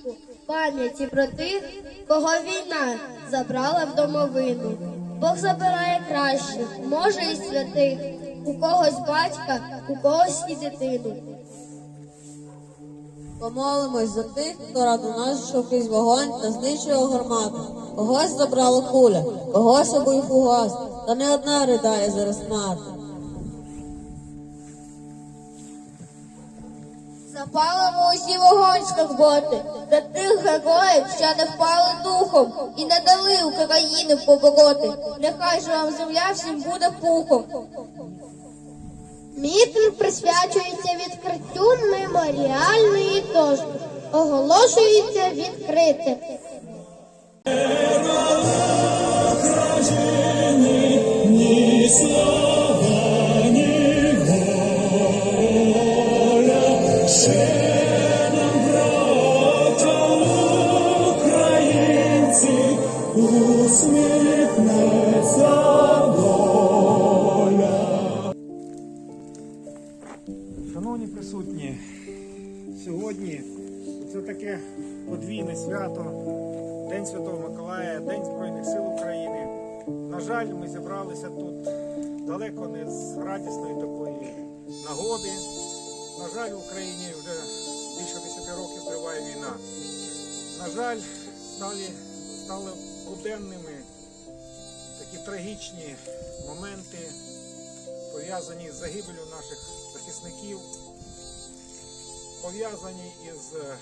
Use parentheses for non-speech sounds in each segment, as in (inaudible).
стрічку пам'яті про тих, кого війна забрала в домовину. Бог забирає кращих, може і святих, у когось батька, у когось і дитину. Помолимось за тих, хто ради нас крізь вогонь та знищував гармату. Когось забрала куля, когось обув фугас, та не одна ридає зараз мати. Запалимо усі вогонь скорботи за тих героїв, що не впали духом і не дали України побороти. Нехай же вам земля всім буде пухом. Мітинг присвячується відкриттю меморіальної дошки. Оголошується відкрите. Шановні присутні, сьогодні це таке подвійне свято, День Святого Миколая, День Збройних сил України. На жаль, ми зібралися тут далеко не з радісної такої нагоди. На жаль, в Україні вже більше 10 років триває війна. На жаль, стали, стали буденними такі трагічні моменти, пов'язані з загибелью наших захисників, пов'язані із е,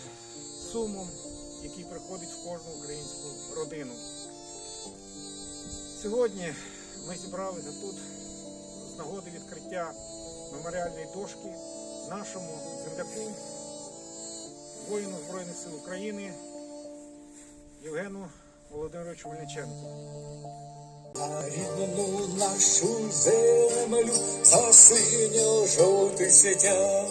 сумом, який приходить в кожну українську родину. Сьогодні ми зібралися тут з нагоди відкриття меморіальної дошки нашому земляку, воїну Збройних сил України Євгену Володимировичу Вольниченко. Рідну нашу землю за синьо-жовтий світя.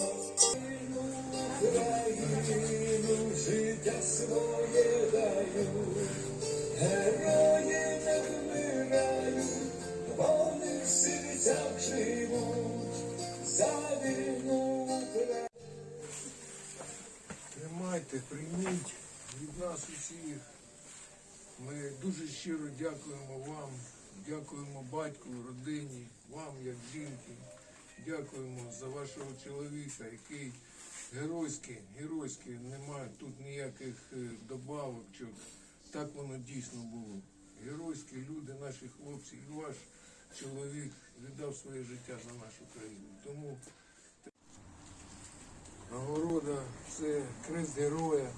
Ми дуже щиро дякуємо вам, дякуємо батьку, родині, вам як жінки. Дякуємо за вашого чоловіка, який геройський, геройський, немає тут ніяких е, добавок. Так воно дійсно було. Геройські люди, наші хлопці, і ваш чоловік віддав своє життя за нашу країну. Тому Нагорода це крест героя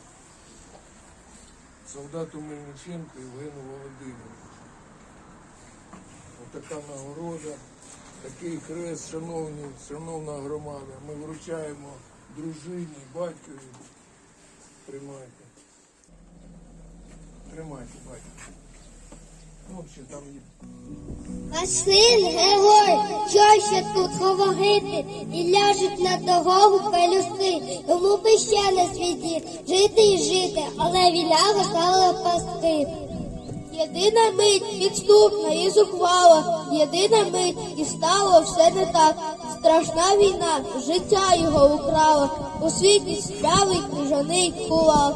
солдату Мельниченку Євгену Володимировичу. Отака нагорода, такий крест, шановні, шановна громада. Ми вручаємо дружині, батькові. Тримайте. Тримайте, батько. Є. Син герой, що ще тут говорити, і ляжуть на дорогу пелюси. Йому би ще не світі, жити і жити, але віляга стала пасти. Єдина мить підступна і зухвала, єдина мить і стало все не так. Страшна війна, життя його украла, у світі справий крижаний кулак.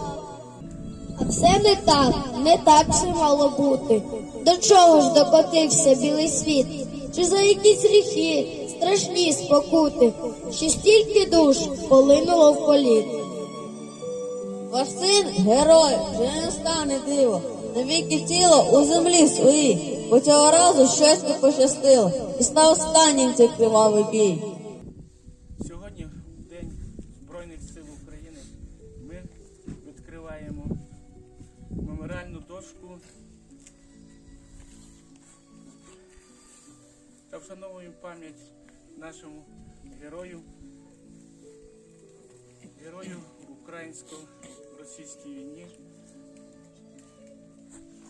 А все не так, не так все мало бути. До чого ж докотився білий світ? Чи за якісь гріхи, страшні спокути, що стільки душ полинуло в політ? Ваш син герой, вже не стане диво. Навіки тіло у землі своїй, бо цього разу щось не пощастило, і став останнім цей кривавий бій. Та вшановуємо пам'ять нашому герою, герою українсько-російській війні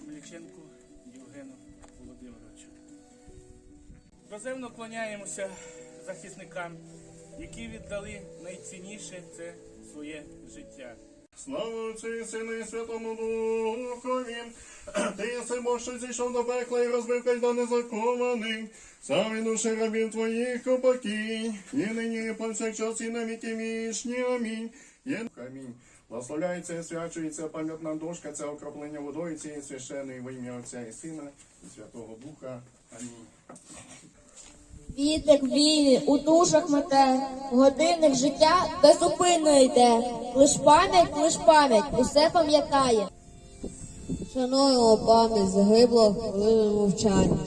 Мельченку Євгену Володимировичу. Доземно клоняємося захисникам, які віддали найцінніше це своє життя. Слава Отцю і Сину і Святому Духові. (clears throat) Ти єси Бог, що зійшов до пекла і розбив кайдани закованих. Самі душі рабів твоїх упокій. І нині і повсякчас і на віки вічні. Амінь. Є... Амінь. Благословляється і свячується пам'ятна дошка, це окроплення водою цієї священої во ім'я Отця і Сина і Святого Духа. Амінь. Вітер війни у душах мете, годинник життя безупинно йде. Лиш пам'ять, лиш пам'ять, усе пам'ятає. Шануємо пам'ять загиблого хвилиною мовчання.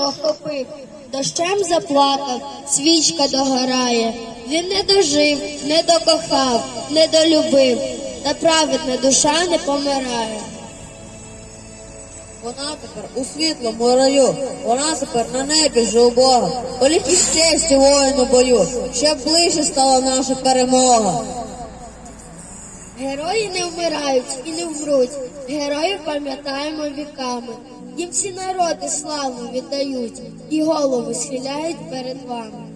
Душу охопив, дощем заплакав, свічка догорає. Він не дожив, не докохав, не долюбив, та праведна душа не помирає. Вона тепер у світлому раю, вона тепер на небі вже у Бога. Поліки честі воїну бою, щоб ближче стала наша перемога. Герої не вмирають і не вмруть, героїв пам'ятаємо віками. Їм всі народи славу віддають і голову схиляють перед вами.